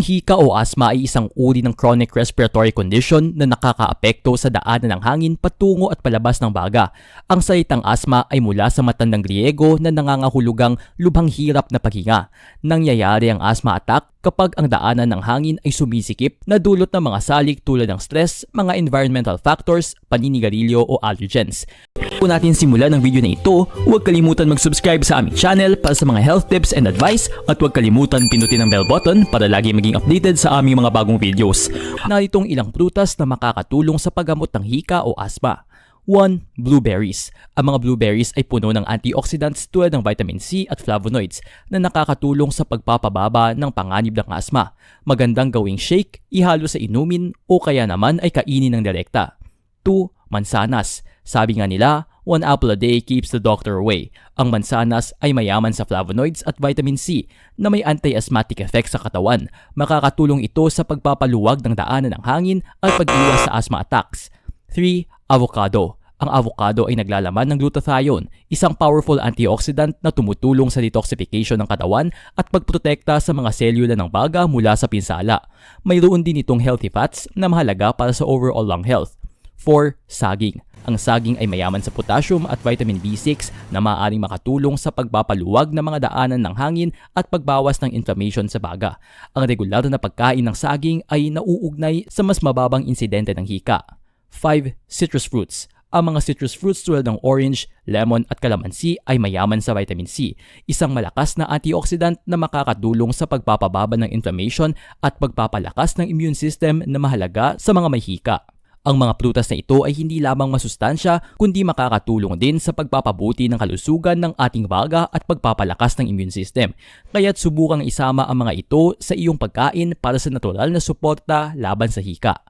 Ang hika o asma ay isang uri ng chronic respiratory condition na nakakaapekto sa daanan ng hangin patungo at palabas ng baga. Ang salitang asma ay mula sa matandang Griego na nangangahulugang lubhang hirap na paghinga. Nangyayari ang asthma attack kapag ang daanan ng hangin ay sumisikip na dulot ng mga salik tulad ng stress, mga environmental factors, paninigarilyo o allergens. Kung natin simulan ng video na ito, huwag kalimutan mag-subscribe sa aming channel para sa mga health tips and advice at huwag kalimutan pinutin ang bell button para lagi maging updated sa aming mga bagong videos. Naritong ilang prutas na makakatulong sa paggamot ng hika o asma. 1. Blueberries. Ang mga blueberries ay puno ng antioxidants tulad ng vitamin C at flavonoids na nakakatulong sa pagpapababa ng panganib ng asma. Magandang gawing shake, ihalo sa inumin o kaya naman ay kainin ng direkta. 2. Mansanas. Sabi nga nila, one apple a day keeps the doctor away. Ang mansanas ay mayaman sa flavonoids at vitamin C na may anti-asthmatic effect sa katawan. Makakatulong ito sa pagpapaluwag ng daanan ng hangin at pag-iwas sa asthma attacks. 3. Avocado. Ang avocado ay naglalaman ng glutathione, isang powerful antioxidant na tumutulong sa detoxification ng katawan at pagprotekta sa mga selula ng baga mula sa pinsala. Mayroon din itong healthy fats na mahalaga para sa overall lung health. 4. Saging. Ang saging ay mayaman sa potassium at vitamin B6 na maaaring makatulong sa pagpapaluwag ng mga daanan ng hangin at pagbawas ng inflammation sa baga. Ang regular na pagkain ng saging ay nauugnay sa mas mababang insidente ng hika. 5. Citrus fruits. Ang mga citrus fruits tulad ng orange, lemon at calamansi ay mayaman sa vitamin C, isang malakas na antioxidant na makakatulong sa pagpapababa ng inflammation at pagpapalakas ng immune system na mahalaga sa mga may hika. Ang mga prutas na ito ay hindi lamang masustansya kundi makakatulong din sa pagpapabuti ng kalusugan ng ating baga at pagpapalakas ng immune system. Kaya't subukang isama ang mga ito sa iyong pagkain para sa natural na suporta laban sa hika.